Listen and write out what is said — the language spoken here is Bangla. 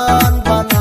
বাগান বানা